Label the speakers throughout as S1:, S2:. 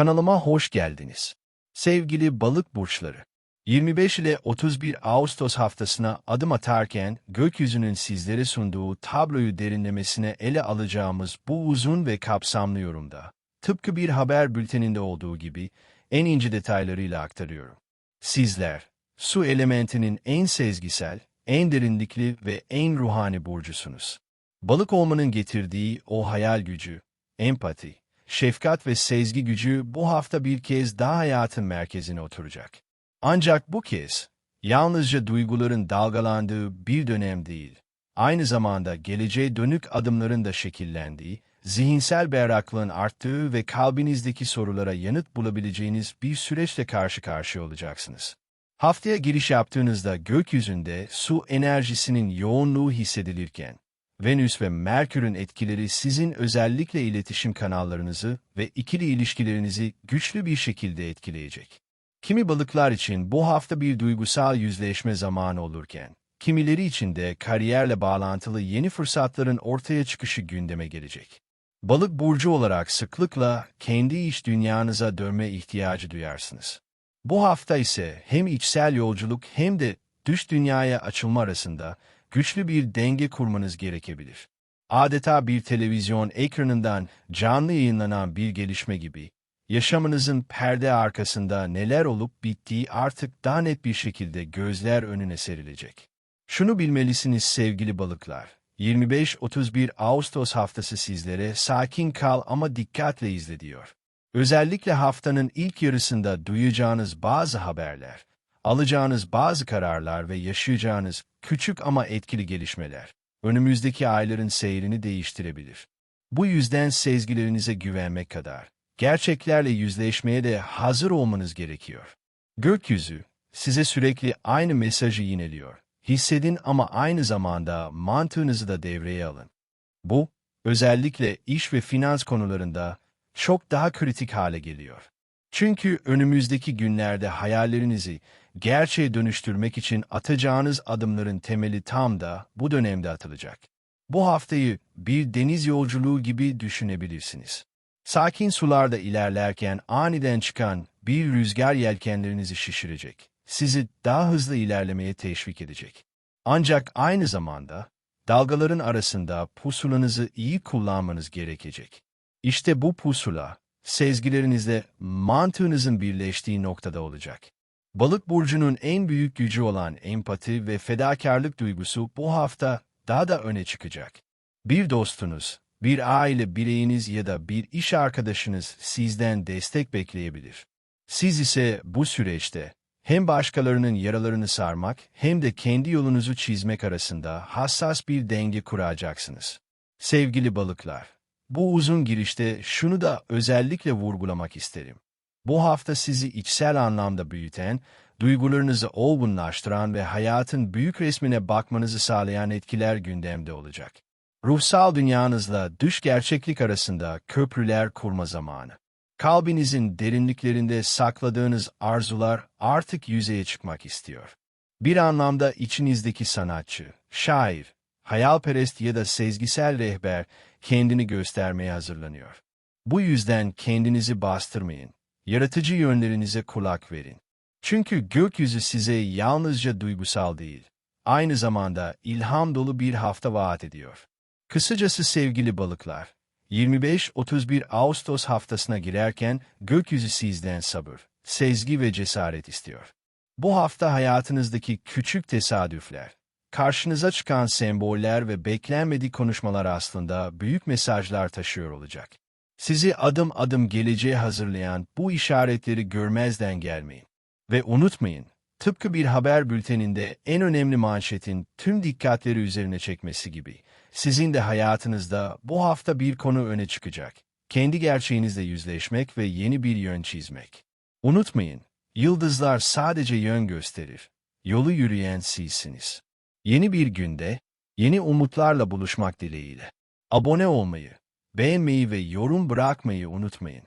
S1: Kanalıma hoş geldiniz. Sevgili balık burçları, 25 ile 31 Ağustos haftasına adım atarken gökyüzünün sizlere sunduğu tabloyu derinlemesine ele alacağımız bu uzun ve kapsamlı yorumda, tıpkı bir haber bülteninde olduğu gibi en ince detaylarıyla aktarıyorum. Sizler, su elementinin en sezgisel, en derinlikli ve en ruhani burcusunuz. Balık olmanın getirdiği o hayal gücü, empati, şefkat ve sezgi gücü bu hafta bir kez daha hayatın merkezine oturacak. Ancak bu kez, yalnızca duyguların dalgalandığı bir dönem değil, aynı zamanda geleceğe dönük adımların da şekillendiği, zihinsel berraklığın arttığı ve kalbinizdeki sorulara yanıt bulabileceğiniz bir süreçle karşı karşıya olacaksınız. Haftaya giriş yaptığınızda gökyüzünde su enerjisinin yoğunluğu hissedilirken, Venüs ve Merkür'ün etkileri sizin özellikle iletişim kanallarınızı ve ikili ilişkilerinizi güçlü bir şekilde etkileyecek. Kimi balıklar için bu hafta bir duygusal yüzleşme zamanı olurken, kimileri için de kariyerle bağlantılı yeni fırsatların ortaya çıkışı gündeme gelecek. Balık burcu olarak sıklıkla kendi iş dünyanıza dönme ihtiyacı duyarsınız. Bu hafta ise hem içsel yolculuk hem de dış dünyaya açılma arasında güçlü bir denge kurmanız gerekebilir. Adeta bir televizyon ekranından canlı yayınlanan bir gelişme gibi, yaşamınızın perde arkasında neler olup bittiği artık daha net bir şekilde gözler önüne serilecek. Şunu bilmelisiniz sevgili balıklar, 25-31 Ağustos haftası sizlere sakin kal ama dikkatle izle diyor. Özellikle haftanın ilk yarısında duyacağınız bazı haberler, alacağınız bazı kararlar ve yaşayacağınız küçük ama etkili gelişmeler, önümüzdeki ayların seyrini değiştirebilir. Bu yüzden sezgilerinize güvenmek kadar, gerçeklerle yüzleşmeye de hazır olmanız gerekiyor. Gökyüzü, size sürekli aynı mesajı yineliyor. Hissedin ama aynı zamanda mantığınızı da devreye alın. Bu, özellikle iş ve finans konularında çok daha kritik hale geliyor. Çünkü önümüzdeki günlerde hayallerinizi gerçeğe dönüştürmek için atacağınız adımların temeli tam da bu dönemde atılacak. Bu haftayı bir deniz yolculuğu gibi düşünebilirsiniz. Sakin sularda ilerlerken aniden çıkan bir rüzgar yelkenlerinizi şişirecek. Sizi daha hızlı ilerlemeye teşvik edecek. Ancak aynı zamanda dalgaların arasında pusulanızı iyi kullanmanız gerekecek. İşte bu pusula, sezgilerinizle mantığınızın birleştiği noktada olacak. Balık burcunun en büyük gücü olan empati ve fedakarlık duygusu bu hafta daha da öne çıkacak. Bir dostunuz, bir aile bireyiniz ya da bir iş arkadaşınız sizden destek bekleyebilir. Siz ise bu süreçte hem başkalarının yaralarını sarmak hem de kendi yolunuzu çizmek arasında hassas bir denge kuracaksınız. Sevgili balıklar, bu uzun girişte şunu da özellikle vurgulamak isterim. Bu hafta sizi içsel anlamda büyüten, duygularınızı olgunlaştıran ve hayatın büyük resmine bakmanızı sağlayan etkiler gündemde olacak. Ruhsal dünyanızla dış gerçeklik arasında köprüler kurma zamanı. Kalbinizin derinliklerinde sakladığınız arzular artık yüzeye çıkmak istiyor. Bir anlamda içinizdeki sanatçı, şair, hayalperest ya da sezgisel rehber kendini göstermeye hazırlanıyor. Bu yüzden kendinizi bastırmayın. Yaratıcı yönlerinize kulak verin. Çünkü gökyüzü size yalnızca duygusal değil, aynı zamanda ilham dolu bir hafta vaat ediyor. Kısacası sevgili balıklar, 25-31 Ağustos haftasına girerken gökyüzü sizden sabır, sezgi ve cesaret istiyor. Bu hafta hayatınızdaki küçük tesadüfler, karşınıza çıkan semboller ve beklenmedik konuşmalar aslında büyük mesajlar taşıyor olacak. Sizi adım adım geleceğe hazırlayan bu işaretleri görmezden gelmeyin. Ve unutmayın, tıpkı bir haber bülteninde en önemli manşetin tüm dikkatleri üzerine çekmesi gibi, sizin de hayatınızda bu hafta bir konu öne çıkacak. Kendi gerçeğinizle yüzleşmek ve yeni bir yön çizmek. Unutmayın, yıldızlar sadece yön gösterir. Yolu yürüyen sizsiniz. Yeni bir günde, yeni umutlarla buluşmak dileğiyle. Abone olmayı, beğenmeyi ve yorum bırakmayı unutmayın.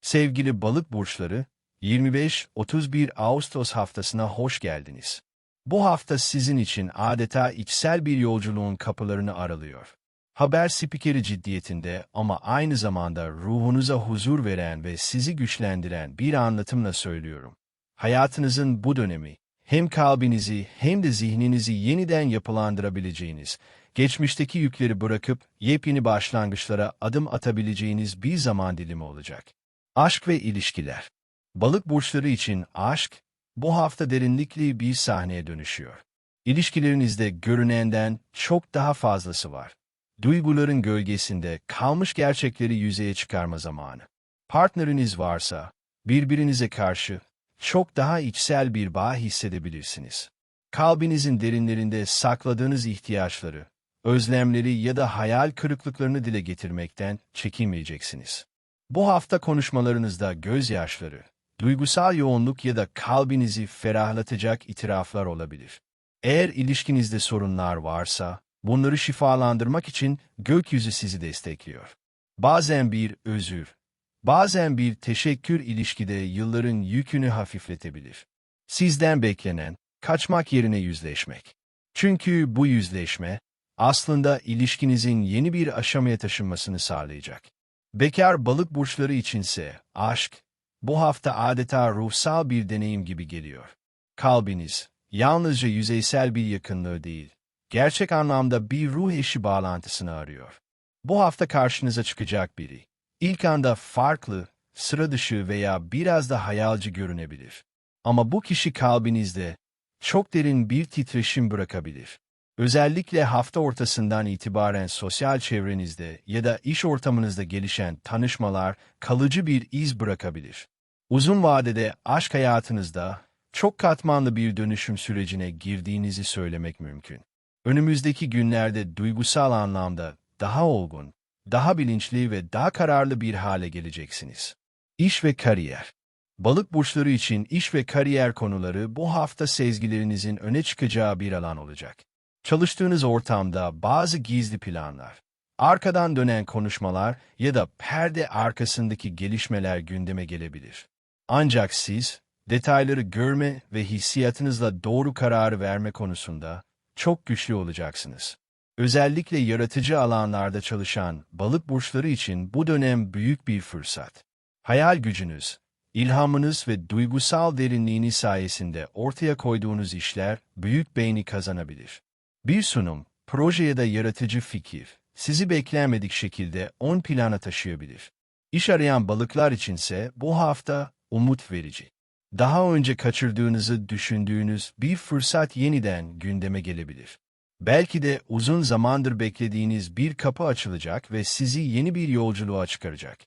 S1: Sevgili balık burçları, 25-31 Ağustos haftasına hoş geldiniz. Bu hafta sizin için adeta içsel bir yolculuğun kapılarını aralıyor. haber spikeri ciddiyetinde ama aynı zamanda ruhunuza huzur veren ve sizi güçlendiren bir anlatımla söylüyorum. Hayatınızın bu dönemi, hem kalbinizi hem de zihninizi yeniden yapılandırabileceğiniz, geçmişteki yükleri bırakıp yepyeni başlangıçlara adım atabileceğiniz bir zaman dilimi olacak. Aşk ve ilişkiler Balık burçları için aşk, bu hafta derinlikli bir sahneye dönüşüyor. İlişkilerinizde görünenden çok daha fazlası var. Duyguların gölgesinde kalmış gerçekleri yüzeye çıkarma zamanı. Partneriniz varsa, birbirinize karşı çok daha içsel bir bağ hissedebilirsiniz. Kalbinizin derinlerinde sakladığınız ihtiyaçları, özlemleri ya da hayal kırıklıklarını dile getirmekten çekinmeyeceksiniz. Bu hafta konuşmalarınızda gözyaşları, duygusal yoğunluk ya da kalbinizi ferahlatacak itiraflar olabilir. Eğer ilişkinizde sorunlar varsa, bunları şifalandırmak için gökyüzü sizi destekliyor. Bazen bir özür, bazen bir teşekkür ilişkide yılların yükünü hafifletebilir. Sizden beklenen, kaçmak yerine yüzleşmek. Çünkü bu yüzleşme, aslında ilişkinizin yeni bir aşamaya taşınmasını sağlayacak. Bekar balık burçları içinse aşk, bu hafta adeta ruhsal bir deneyim gibi geliyor. Kalbiniz, yalnızca yüzeysel bir yakınlığı değil, gerçek anlamda bir ruh eşi bağlantısını arıyor. Bu hafta karşınıza çıkacak biri. İlk anda farklı, sıra dışı veya biraz da hayalci görünebilir. Ama bu kişi kalbinizde çok derin bir titreşim bırakabilir. Özellikle hafta ortasından itibaren sosyal çevrenizde ya da iş ortamınızda gelişen tanışmalar kalıcı bir iz bırakabilir. Uzun vadede aşk hayatınızda çok katmanlı bir dönüşüm sürecine girdiğinizi söylemek mümkün. Önümüzdeki günlerde duygusal anlamda daha olgun, daha bilinçli ve daha kararlı bir hale geleceksiniz. İş ve kariyer Balık burçları için iş ve kariyer konuları bu hafta sezgilerinizin öne çıkacağı bir alan olacak. Çalıştığınız ortamda bazı gizli planlar, arkadan dönen konuşmalar ya da perde arkasındaki gelişmeler gündeme gelebilir. Ancak siz, detayları görme ve hissiyatınızla doğru kararı verme konusunda çok güçlü olacaksınız. Özellikle yaratıcı alanlarda çalışan balık burçları için bu dönem büyük bir fırsat. Hayal gücünüz, ilhamınız ve duygusal derinliğiniz sayesinde ortaya koyduğunuz işler büyük beğeni kazanabilir. Bir sunum, proje ya da yaratıcı fikir, sizi beklenmedik şekilde on plana taşıyabilir. İş arayan balıklar içinse bu hafta umut verici. Daha önce kaçırdığınızı düşündüğünüz bir fırsat yeniden gündeme gelebilir. Belki de uzun zamandır beklediğiniz bir kapı açılacak ve sizi yeni bir yolculuğa çıkaracak.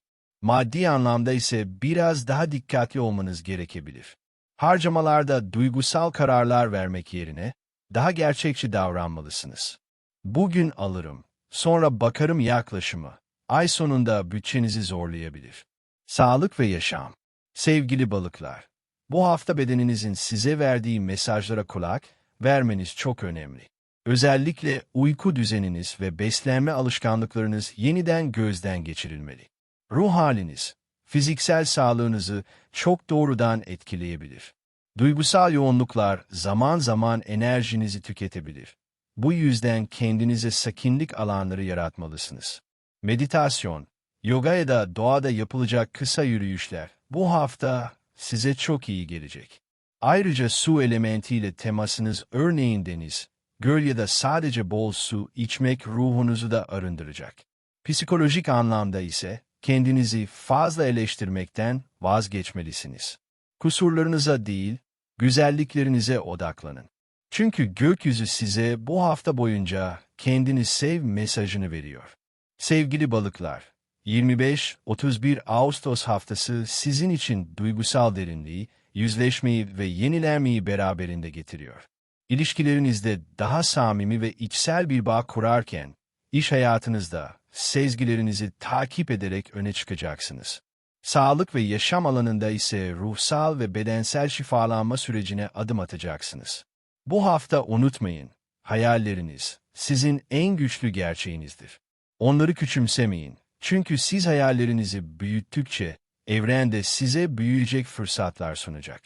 S1: Maddi anlamda ise biraz daha dikkatli olmanız gerekebilir. Harcamalarda duygusal kararlar vermek yerine daha gerçekçi davranmalısınız. Bugün alırım, sonra bakarım yaklaşımı, ay sonunda bütçenizi zorlayabilir. Sağlık ve yaşam Sevgili balıklar, bu hafta bedeninizin size verdiği mesajlara kulak vermeniz çok önemli. Özellikle uyku düzeniniz ve beslenme alışkanlıklarınız yeniden gözden geçirilmeli. Ruh haliniz, fiziksel sağlığınızı çok doğrudan etkileyebilir. Duygusal yoğunluklar zaman zaman enerjinizi tüketebilir. Bu yüzden kendinize sakinlik alanları yaratmalısınız. Meditasyon, yoga ya da doğada yapılacak kısa yürüyüşler bu hafta size çok iyi gelecek. Ayrıca su elementiyle temasınız örneğin deniz, göl sadece bol su içmek ruhunuzu da arındıracak. Psikolojik anlamda ise kendinizi fazla eleştirmekten vazgeçmelisiniz. Kusurlarınıza değil, güzelliklerinize odaklanın. Çünkü gökyüzü size bu hafta boyunca kendini sev mesajını veriyor. Sevgili balıklar, 25-31 Ağustos haftası sizin için duygusal derinliği, yüzleşmeyi ve yenilenmeyi beraberinde getiriyor. İlişkilerinizde daha samimi ve içsel bir bağ kurarken, iş hayatınızda sezgilerinizi takip ederek öne çıkacaksınız. Sağlık ve yaşam alanında ise ruhsal ve bedensel şifalanma sürecine adım atacaksınız. Bu hafta unutmayın, hayalleriniz sizin en güçlü gerçeğinizdir. Onları küçümsemeyin. Çünkü siz hayallerinizi büyüttükçe evrende size büyüyecek fırsatlar sunacak.